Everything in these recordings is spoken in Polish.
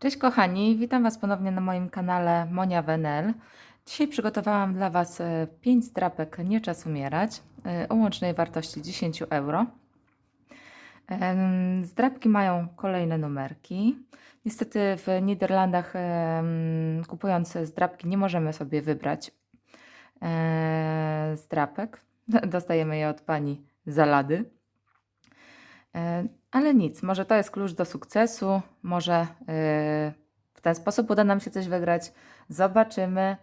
Cześć kochani, witam Was ponownie na moim kanale Monia Wenel. Dzisiaj przygotowałam dla Was 5 strapek Nie czas umierać e, o łącznej wartości 10 euro. Em, Zdrapki mają kolejne numerki. Niestety w Niderlandach kupując zdrapki nie możemy sobie wybrać e, zdrapek. Dostajemy je od pani Zalady. Ale nic, może to jest klucz do sukcesu, może e, w ten sposób uda nam się coś wygrać. Zobaczymy.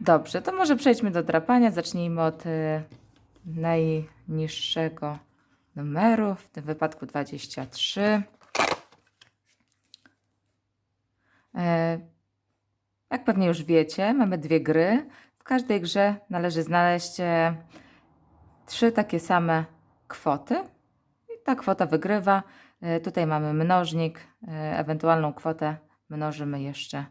Dobrze, to może przejdźmy do drapania. Zacznijmy od e, najniższego numeru, w tym wypadku 23. E, Jak pewnie już wiecie, mamy dwie gry. W każdej grze należy znaleźć e, trzy takie same kwoty i ta kwota wygrywa. E, Tutaj mamy mnożnik, e, ewentualną kwotę mnożymy jeszcze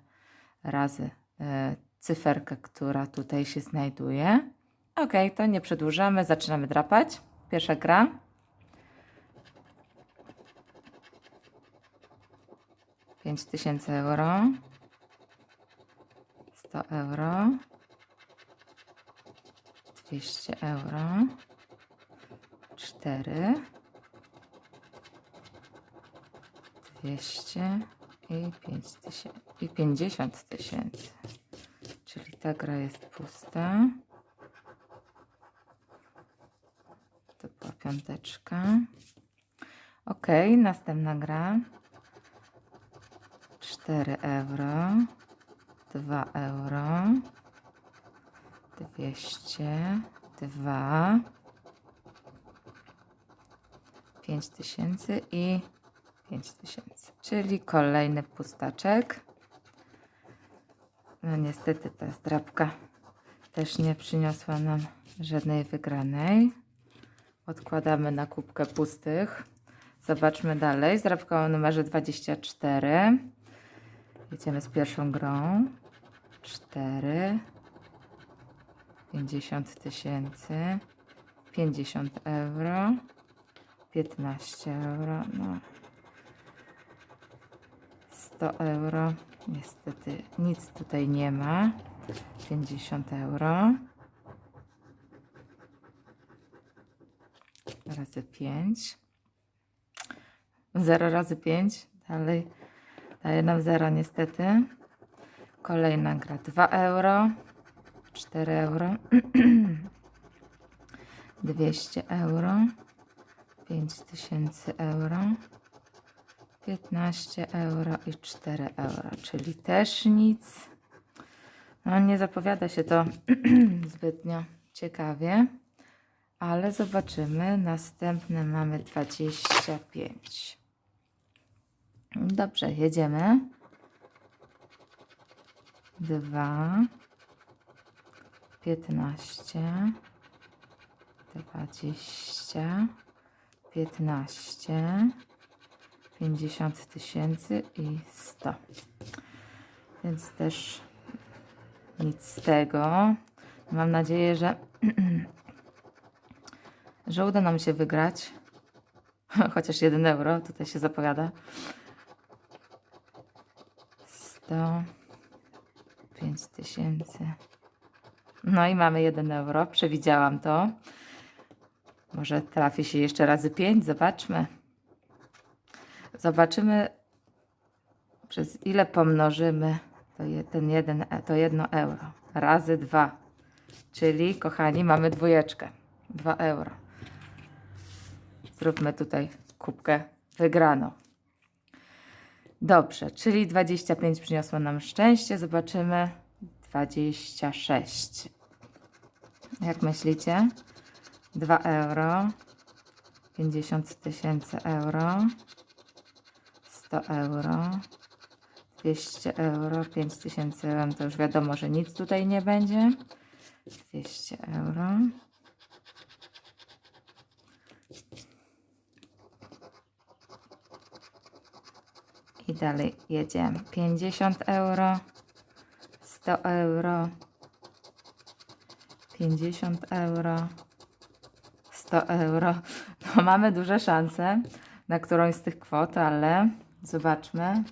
razy e, cyferkę, która tutaj się znajduje. Ok, to nie przedłużamy, zaczynamy drapać. Pierwsza gra. Pięć tysięcy euro. 100 euro. 200 euro. 4. 200 i 5 tysięcy. I 50 tysięcy. Czyli ta gra jest pusta. To była piąteczka. Ok, następna gra. 4 euro. 2 euro. 200, 2, 5 tysięcy i 5 tysięcy, czyli kolejny pustaczek. No niestety ta zdrabka też nie przyniosła nam żadnej wygranej. Odkładamy na kubkę pustych. Zobaczmy dalej. Zdrabka o numerze 24. Jedziemy z pierwszą grą. 4, 50 tysięcy, 50 euro, 15 euro, no 100 euro. Niestety nic tutaj nie ma. 50 euro. Razy 5. 0 razy 5. Dalej daje nam 0 niestety. Kolejna gra 2 euro. 4 euro, 200 euro, 5000 euro, 15 euro i 4 euro, czyli też nic. No, nie zapowiada się to zbytnio ciekawie, ale zobaczymy. Następne mamy 25. Dobrze, jedziemy. 2 15, 20, 15, 50 tysięcy i 100. Więc też nic z tego. Mam nadzieję, że, że uda nam się wygrać. Chociaż 1 euro tutaj się zapowiada. 100, 5 tysięcy. No i mamy 1 euro. Przewidziałam to. Może trafi się jeszcze razy 5. Zobaczmy. Zobaczymy, przez ile pomnożymy to je, ten jeden, to 1 euro. Razy 2. Czyli, kochani, mamy dwójeczkę. 2 euro. Zróbmy tutaj kubkę wygraną. Dobrze, czyli 25 przyniosło nam szczęście. Zobaczymy. 26. Jak myślicie? 2 euro, 50 tysięcy euro, 100 euro, 200 euro, 5 tysięcy euro, to już wiadomo, że nic tutaj nie będzie. 200 euro. I dalej jedziemy. 50 euro. 100 euro, 50 euro, 100 euro. No, mamy duże szanse. na którąś z tych kwot, ale zobaczmy.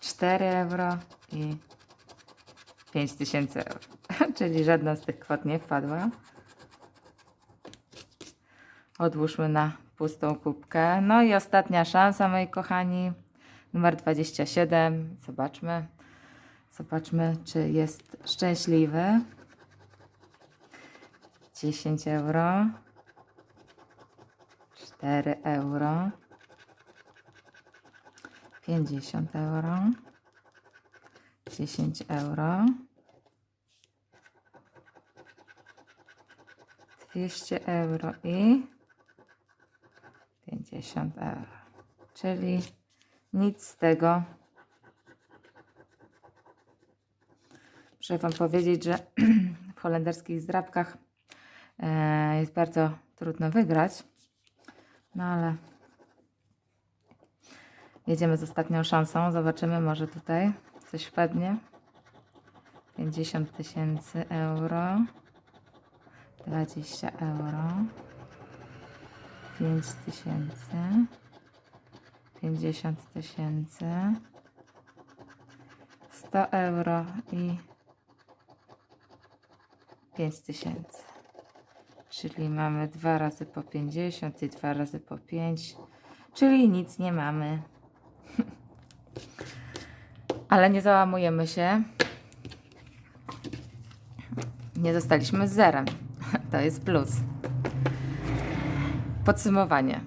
4 euro i 5000 euro. Czyli żadna z tych kwot nie wpadła. Odłóżmy na pustą kubkę. No i ostatnia szansa, moi kochani. Numer 27. Zobaczmy. Zobaczmy, czy jest szczęśliwy. 10 euro. 4 euro. 50 euro. 10 euro. 200 euro i 50 euro. Czyli nic z tego. Muszę Wam powiedzieć, że w holenderskich zdrabkach e, jest bardzo trudno wygrać. No ale jedziemy z ostatnią szansą. Zobaczymy, może tutaj coś wpadnie. 50 tysięcy euro. 20 euro. 5 tysięcy. 50 tysięcy. 100 euro i 5 tysięcy. Czyli mamy 2 razy po 50 i 2 razy po 5. Czyli nic nie mamy. Ale nie załamujemy się. Nie zostaliśmy z zerem. To jest plus. Podsumowanie.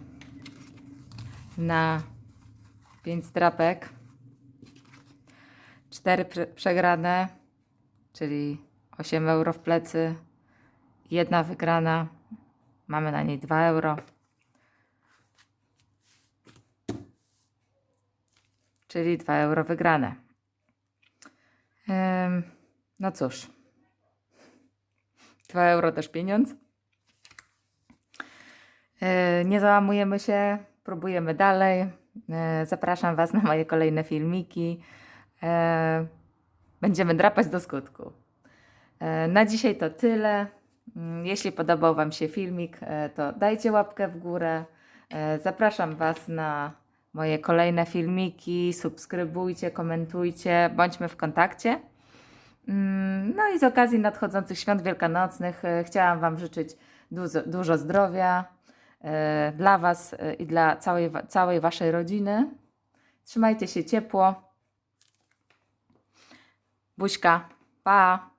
Na 5 strapek 4 przegrane, czyli 8 euro w plecy, jedna wygrana, mamy na niej 2 euro. Czyli 2 euro wygrane. Ym, no cóż, 2 euro też pieniądz. Yy, Nie załamujemy się, próbujemy dalej. Yy, Zapraszam Was na moje kolejne filmiki. Yy, Będziemy drapać do skutku. Na dzisiaj to tyle. Mm, Jeśli podobał Wam się filmik, yy, to dajcie łapkę w górę. Yy, Zapraszam Was na moje kolejne filmiki. Subskrybujcie, komentujcie, bądźmy w kontakcie. Mm, No i z okazji nadchodzących świąt wielkanocnych e, chciałam Wam życzyć dużo, dużo zdrowia e, dla Was e, i dla całej, całej Waszej rodziny. Trzymajcie się ciepło. Buźka, pa!